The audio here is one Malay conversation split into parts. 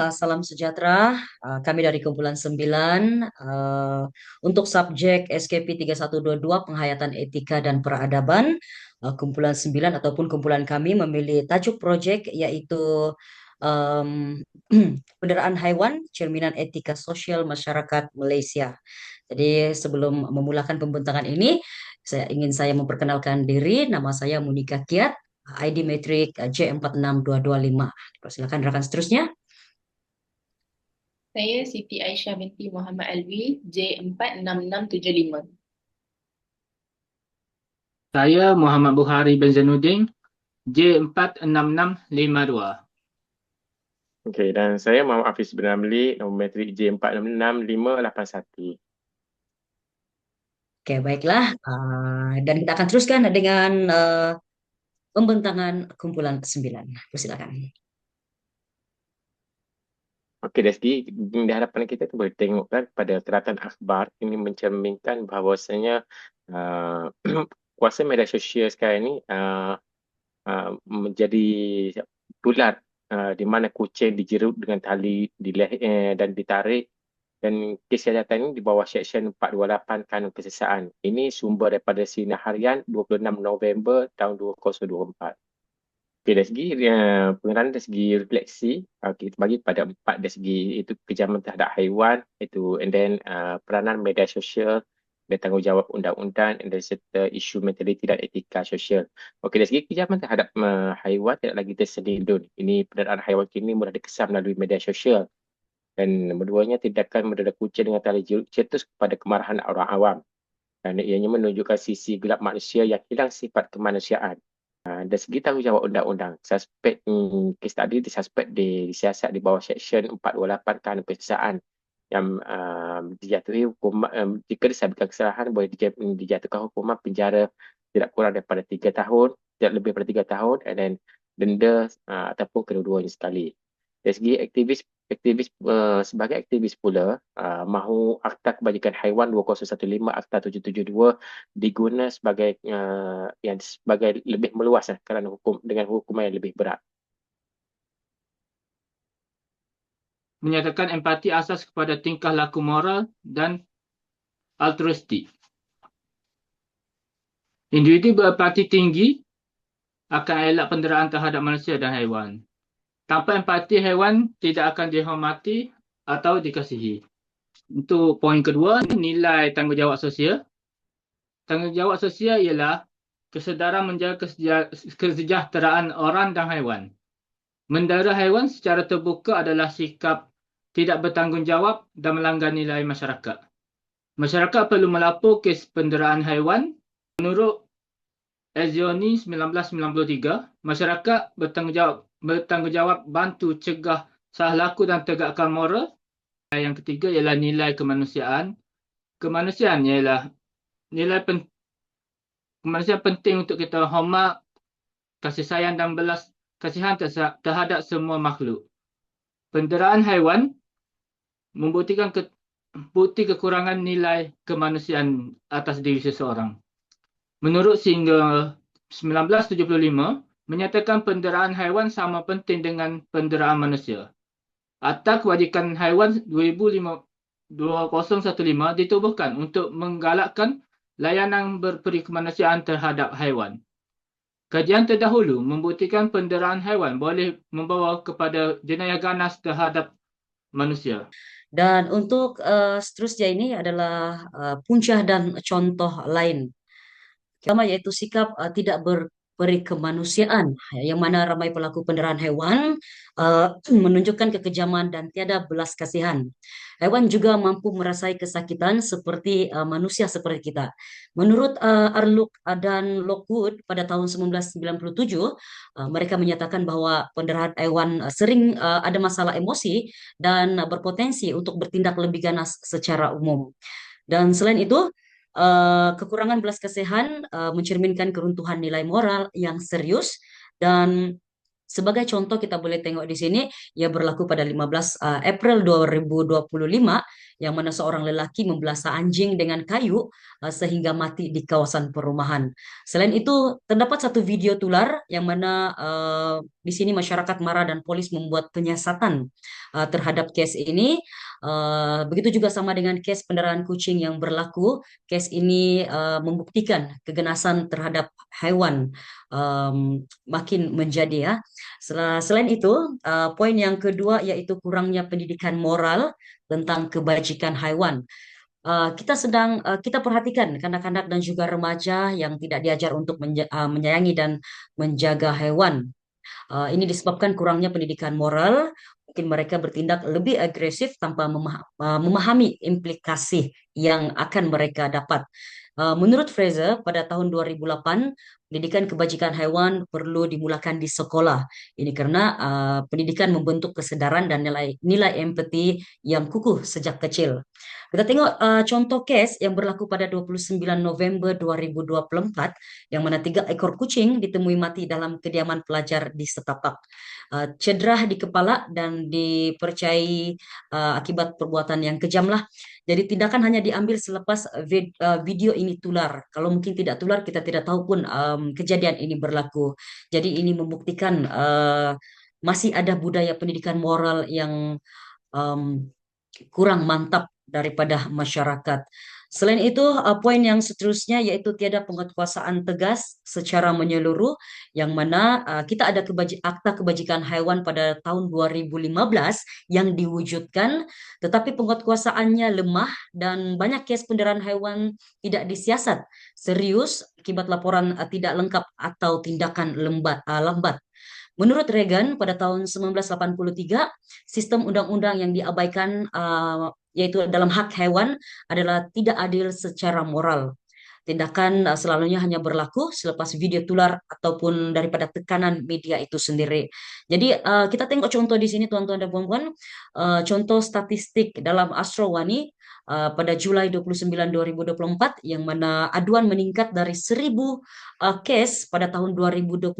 Uh, Salam sejahtera, uh, kami dari kumpulan 9 uh, untuk subjek SKP 3122 penghayatan etika dan peradaban kumpulan 9 ataupun kumpulan kami memilih tajuk projek yaitu um, penderaan haiwan cerminan etika sosial masyarakat Malaysia. Jadi sebelum memulakan pembentangan ini saya ingin saya memperkenalkan diri nama saya Monika Kiat ID metrik J46225. Silakan rekan seterusnya. Saya Siti Aisyah binti Muhammad Alwi, J46675. Saya Muhammad Buhari bin Zainuddin, J46652. Okey, dan saya Muhammad Hafiz bin Amli, nombor metrik J466581. Okey, baiklah. Uh, dan kita akan teruskan dengan uh, pembentangan kumpulan sembilan. Persilakan. Okey, dari segi di hadapan kita tu boleh tengokkan pada teratan akhbar ini mencerminkan bahawasanya uh, kuasa media sosial sekarang ini uh, uh, menjadi tular uh, di mana kucing dijerut dengan tali dileh, eh, dan ditarik dan kes kesihatan ini di bawah Seksyen 428 Kanun Kesesaan. Ini sumber daripada Sinar Harian 26 November tahun 2024. Okay, dari segi uh, pengenalan dari segi refleksi, uh, kita bagi pada empat dari segi itu kejaman terhadap haiwan, itu and then uh, peranan media sosial dan tanggungjawab undang-undang dan serta isu mentaliti dan etika sosial. Okey, dari segi kejaman terhadap uh, haiwan tidak lagi terselindung. Ini penderaan haiwan kini mudah dikesan melalui media sosial. Dan nombor duanya, tindakan mendadak kucing dengan tali cetus kepada kemarahan orang awam. Dan ianya menunjukkan sisi gelap manusia yang hilang sifat kemanusiaan. Uh, dari segi tanggungjawab undang-undang, suspek hmm, kes tadi disuspek di, disiasat di bawah Seksyen 428 Kanun Pesisaan yang um, dijatuhi hukum um, jika disabitkan kesalahan boleh dijatuhkan hukuman penjara tidak kurang daripada 3 tahun, tidak lebih daripada 3 tahun and then denda uh, ataupun kedua-duanya sekali. Dari segi aktivis aktivis uh, sebagai aktivis pula uh, mahu Akta Kebajikan Haiwan 2015 Akta 772 diguna sebagai uh, yang sebagai lebih meluas uh, kerana hukum dengan hukuman yang lebih berat. Menyatakan empati asas kepada tingkah laku moral dan altruistik. Individu berempati tinggi akan elak penderaan terhadap manusia dan haiwan. Tanpa empati, haiwan tidak akan dihormati atau dikasihi. Untuk poin kedua, nilai tanggungjawab sosial. Tanggungjawab sosial ialah kesedaran menjaga kesejahteraan orang dan haiwan. Mendara haiwan secara terbuka adalah sikap tidak bertanggungjawab dan melanggar nilai masyarakat. Masyarakat perlu melapor kes penderaan haiwan. Menurut Ezioni 1993, masyarakat bertanggungjawab bertanggungjawab bantu cegah salah laku dan tegakkan moral. Yang ketiga ialah nilai kemanusiaan. Kemanusiaan ialah nilai pen, kemanusiaan penting untuk kita hormat, kasih sayang dan belas kasihan terhadap semua makhluk. Penderaan haiwan membuktikan ke, bukti kekurangan nilai kemanusiaan atas diri seseorang. Menurut sehingga 1975, menyatakan penderaan haiwan sama penting dengan penderaan manusia. Akta Kewajikan Haiwan 2015 ditubuhkan untuk menggalakkan layanan berperi kemanusiaan terhadap haiwan. Kajian terdahulu membuktikan penderaan haiwan boleh membawa kepada jenayah ganas terhadap manusia. Dan untuk uh, seterusnya ini adalah uh, punca dan contoh lain. Pertama iaitu sikap uh, tidak ber, peri kemanusiaan yang mana ramai pelaku penderaan haiwan uh, menunjukkan kekejaman dan tiada belas kasihan. Haiwan juga mampu merasai kesakitan seperti uh, manusia seperti kita. Menurut uh, Arluk dan Lockwood pada tahun 1997, uh, mereka menyatakan bahwa pendarahan haiwan uh, sering uh, ada masalah emosi dan uh, berpotensi untuk bertindak lebih ganas secara umum. Dan selain itu, uh, kekurangan belas kasihan uh, mencerminkan keruntuhan nilai moral yang serius dan sebagai contoh kita boleh tengok di sini ia berlaku pada 15 uh, eh, April 2025 yang mana seorang lelaki membelasa anjing dengan kayu uh, sehingga mati di kawasan perumahan. Selain itu terdapat satu video tular yang mana uh, di sini masyarakat marah dan polis membuat penyiasatan uh, terhadap kes ini. Uh, begitu juga sama dengan kes pendaraan kucing yang berlaku. Kes ini uh, membuktikan keganasan terhadap haiwan um, makin menjadi ya. Selain itu, uh, poin yang kedua yaitu kurangnya pendidikan moral tentang kebajikan haiwan. Uh, kita sedang uh, kita perhatikan kanak-kanak dan juga remaja yang tidak diajar untuk uh, menyayangi dan menjaga hewan. Uh, ini disebabkan kurangnya pendidikan moral. Mungkin mereka bertindak lebih agresif tanpa memah uh, memahami implikasi yang akan mereka dapat. Uh, menurut Fraser, pada tahun 2008, pendidikan kebajikan haiwan perlu dimulakan di sekolah. Ini karena uh, pendidikan membentuk kesedaran dan nilai nilai empati yang kukuh sejak kecil. Kita tengok uh, contoh kes yang berlaku pada 29 November 2024 yang mana tiga ekor kucing ditemui mati dalam kediaman pelajar di Setapak. Uh, cedera di kepala dan dipercayai uh, akibat perbuatan yang kejam lah. Jadi tindakan hanya diambil selepas vid, uh, video ini tular. Kalau mungkin tidak tular kita tidak tahu pun um, kejadian ini berlaku. Jadi ini membuktikan uh, masih ada budaya pendidikan moral yang um, kurang mantap daripada masyarakat. Selain itu, uh, poin yang seterusnya yaitu tiada penguatkuasaan tegas secara menyeluruh yang mana uh, kita ada akta kebajikan haiwan pada tahun 2015 yang diwujudkan tetapi penguatkuasaannya lemah dan banyak kes penderaan haiwan tidak disiasat serius akibat laporan uh, tidak lengkap atau tindakan lembat, lambat. Menurut Reagan pada tahun 1983, sistem undang-undang yang diabaikan uh, yaitu dalam hak hewan adalah tidak adil secara moral. Tindakan uh, selalunya hanya berlaku selepas video tular ataupun daripada tekanan media itu sendiri. Jadi uh, kita tengok contoh di sini tuan-tuan dan puan-puan, uh, contoh statistik dalam Astrowani uh, pada Julai 29 2024 yang mana aduan meningkat dari 1000 uh, kes pada tahun 2021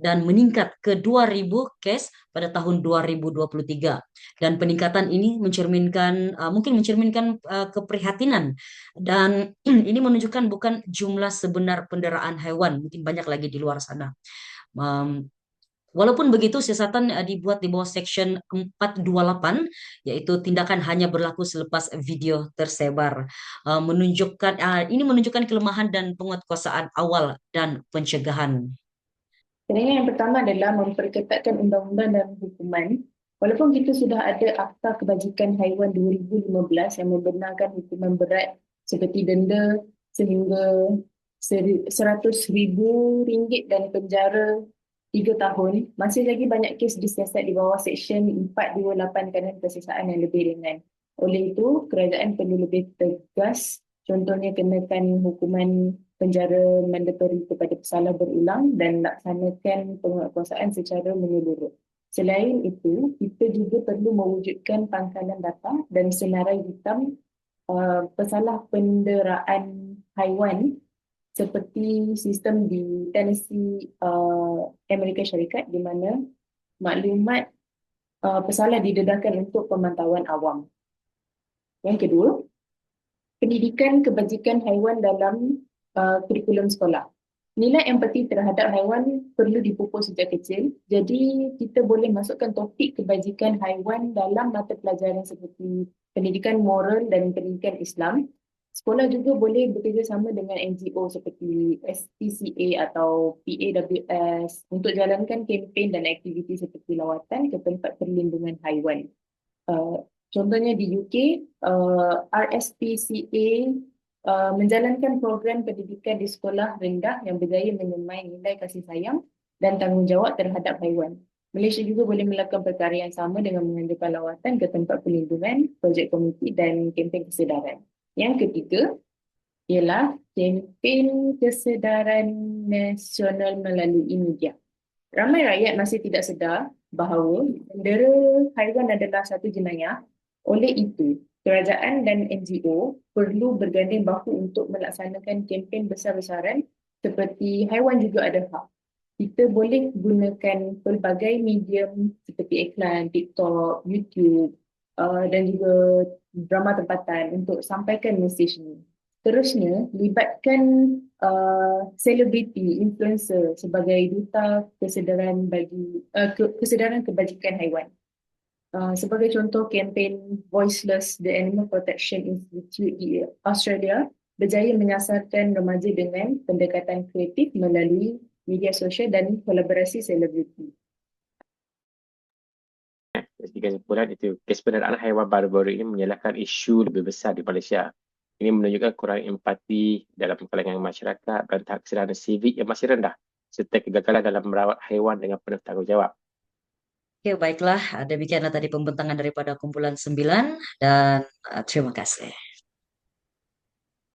dan meningkat ke 2000 kes pada tahun 2023 dan peningkatan ini mencerminkan uh, mungkin mencerminkan uh, keprihatinan dan ini menunjukkan bukan jumlah sebenar penderaan hewan mungkin banyak lagi di luar sana. Um, Walaupun begitu, siasatan uh, dibuat di bawah Section 428, yaitu tindakan hanya berlaku selepas video tersebar. Uh, menunjukkan uh, Ini menunjukkan kelemahan dan penguatkuasaan awal dan pencegahan. Sebenarnya yang pertama adalah memperketatkan undang-undang dan hukuman. Walaupun kita sudah ada Akta Kebajikan Haiwan 2015 yang membenarkan hukuman berat seperti denda sehingga RM100,000 dan penjara tiga tahun, masih lagi banyak kes disiasat di bawah Seksyen 428 Kanan Kesesaan yang lebih ringan. Oleh itu, kerajaan perlu lebih tegas, contohnya kenakan hukuman penjara mandatori kepada pesalah berulang dan laksanakan penguatkuasaan secara menyeluruh. Selain itu, kita juga perlu mewujudkan pangkalan data dan senarai hitam uh, pesalah penderaan haiwan seperti sistem di Tennessee uh, Amerika Syarikat di mana maklumat uh, pesalah didedahkan untuk pemantauan awam. Yang kedua, pendidikan kebajikan haiwan dalam uh, kurikulum sekolah. Nilai empati terhadap haiwan perlu dipupuk sejak kecil. Jadi kita boleh masukkan topik kebajikan haiwan dalam mata pelajaran seperti pendidikan moral dan pendidikan Islam Sekolah juga boleh bekerjasama dengan NGO seperti SPCA atau PAWS untuk jalankan kempen dan aktiviti seperti lawatan ke tempat perlindungan haiwan. Uh, contohnya di UK, uh, RSPCA uh, menjalankan program pendidikan di sekolah rendah yang berjaya menyemai nilai kasih sayang dan tanggungjawab terhadap haiwan. Malaysia juga boleh melakukan perkara yang sama dengan menganjurkan lawatan ke tempat perlindungan, projek komiti dan kempen kesedaran. Yang ketiga ialah kempen kesedaran nasional melalui media. Ramai rakyat masih tidak sedar bahawa bendera haiwan adalah satu jenayah. Oleh itu, kerajaan dan NGO perlu berganding bahu untuk melaksanakan kempen besar-besaran seperti haiwan juga ada hak. Kita boleh gunakan pelbagai medium seperti iklan, TikTok, YouTube uh, dan juga drama tempatan untuk sampaikan mesej ni. Terusnya, libatkan uh, selebriti, uh, influencer sebagai duta kesedaran bagi uh, ke, kesedaran kebajikan haiwan. Uh, sebagai contoh, kempen Voiceless The Animal Protection Institute di Australia berjaya menyasarkan remaja dengan pendekatan kreatif melalui media sosial dan kolaborasi selebriti. Kesimpulan itu, kes penderaan haiwan baru-baru ini menyalahkan isu lebih besar di Malaysia. Ini menunjukkan kurang empati dalam kalangan masyarakat dan tahap kesedaran sivik yang masih rendah serta kegagalan dalam merawat haiwan dengan penuh tanggungjawab. Oke, baiklah. Demikianlah tadi pembentangan daripada kumpulan 9 dan uh, terima kasih.